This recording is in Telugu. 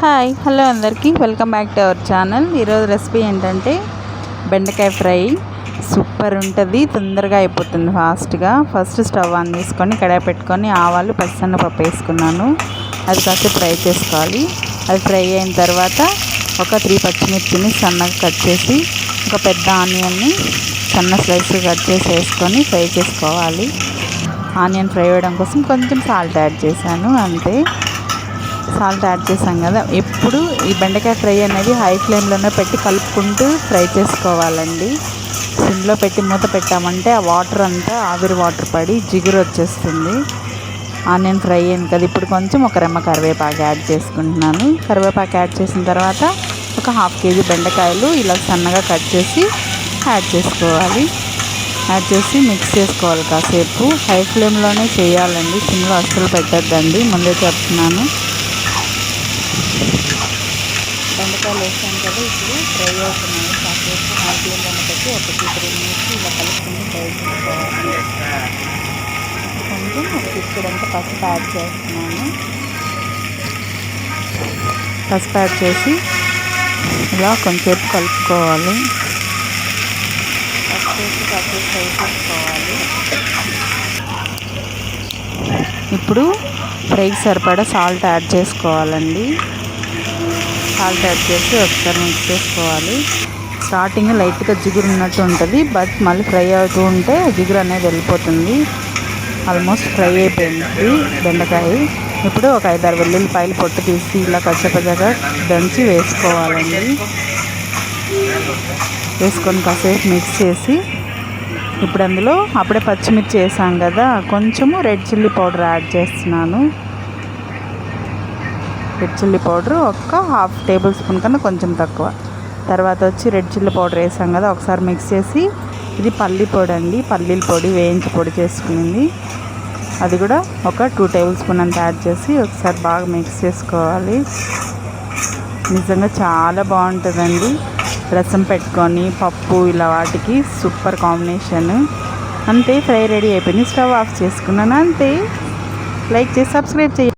హాయ్ హలో అందరికీ. Welcome back to our channel. ఈరోజు రెసిపీ ఏంటంటే బెండకాయ ఫ్రై. సూపర్ ఉంటుంది తొందరగా అయిపోతుంది ఫాస్ట్గా. ఫస్ట్ స్టవ్ ఆన్ చేసుకొని కడాయి పెట్టుకొని ఆవాలు పచ్చిసన్నపప్పు వేసుకున్నాను. అది కాస్త ఫ్రై చేసుకోవాలి. అది ఫ్రై అయిన తర్వాత ఒక త్రీ పచ్చిమిర్చిని సన్నగా కట్ చేసి ఒక పెద్ద ఆనియన్ని సన్న స్లైస్ కట్ చేసి వేసుకొని ఫ్రై చేసుకోవాలి. ఆనియన్ ఫ్రై అవ్వడం కోసం కొంచెం సాల్ట్ యాడ్ చేశాను అంతే. సాల్ట్ యాడ్ చేసాం కదా. ఎప్పుడు ఈ బెండకాయ ఫ్రై అనేది హై ఫ్లేమ్లోనే పెట్టి కలుపుకుంటూ ఫ్రై చేసుకోవాలండి. సిమ్లో పెట్టి మూత పెట్టామంటే ఆ వాటర్ అంతా ఆవిరి వాటర్ పడి జిగురు వచ్చేస్తుంది. ఆనియన్ ఫ్రై అయింది కదా. ఇప్పుడు కొంచెం ఒక రెమ్మ కరివేపాకు యాడ్ చేసుకుంటున్నాను. కరివేపాకు యాడ్ చేసిన తర్వాత ఒక హాఫ్ కేజీ బెండకాయలు ఇలా సన్నగా కట్ చేసి యాడ్ చేసుకోవాలి. యాడ్ చేసి మిక్స్ చేసుకోవాలి కాసేపు. హై ఫ్లేమ్లోనే చేయాలండి. సిమ్లో అస్సలు పెట్టద్దండి. ముందే చెప్తున్నాను. బెండకాయలు వేసాను కదా ఇప్పుడు ఫ్రై అవుతున్నాయి. కాసేపు హై ఫ్లేమ్లోనే పెట్టి ఒక టూ త్రీ మినిట్స్ ఇలా కలుపుకుంటూ ఫ్రై చేసుకోవాలి. కొంచెం ఒక పసుపు యాడ్ చేస్తున్నాను. పసుపు యాడ్ చేసి ఇలా కొంచెంసేపు కలుపుకోవాలి. పసుపు కాసేపు ఫ్రై చేసుకోవాలి ఇప్పుడు ఫ్రైకి సరిపడా సాల్ట్ యాడ్ చేసుకోవాలండి. సాల్ట్ యాడ్ చేసి ఒకసారి మిక్స్ చేసుకోవాలి. స్టార్టింగ్ లైట్గా జిగురు ఉన్నట్టు ఉంటుంది బట్ మళ్ళీ ఫ్రై అవుతూ ఉంటే జిగురు అనేది వెళ్ళిపోతుంది. ఆల్మోస్ట్ ఫ్రై అయిపోయింది బెండకాయ. ఇప్పుడు ఒక ఐదారు వెల్లుల్లిపాయలు పొట్టు తీసి ఇలా కచ్చపచ్చగా దంచి వేసుకోవాలండి. వేసుకొని కాసేపు మిక్స్ చేసి ఇప్పుడు అందులో అప్పుడే పచ్చిమిర్చి వేసాం కదా కొంచెము రెడ్ చిల్లీ పౌడర్ యాడ్ చేస్తున్నాను. రెడ్ చిల్లీ పౌడర్ ఒక్క హాఫ్ టేబుల్ స్పూన్ కన్నా కొంచెం తక్కువ. తర్వాత వచ్చి రెడ్ చిల్లీ పౌడర్ వేసాం కదా ఒకసారి మిక్స్ చేసి ఇది పల్లి పొడి అండి పల్లీల పొడి వేయించి పొడి చేసుకునింది. అది కూడా ఒక టూ టేబుల్ స్పూన్ అంత యాడ్ చేసి ఒకసారి బాగా మిక్స్ చేసుకోవాలి. నిజంగా చాలా బాగుంటుందండి. రసం పెట్టుకొని పప్పు ఇలా వాటికి సూపర్ కాంబినేషన్ అంతే ఫ్రై రెడీ అయిపోయింది. స్టవ్ ఆఫ్ చేసుకున్నాను అంతే. లైక్ చేసి సబ్స్క్రైబ్ చేయండి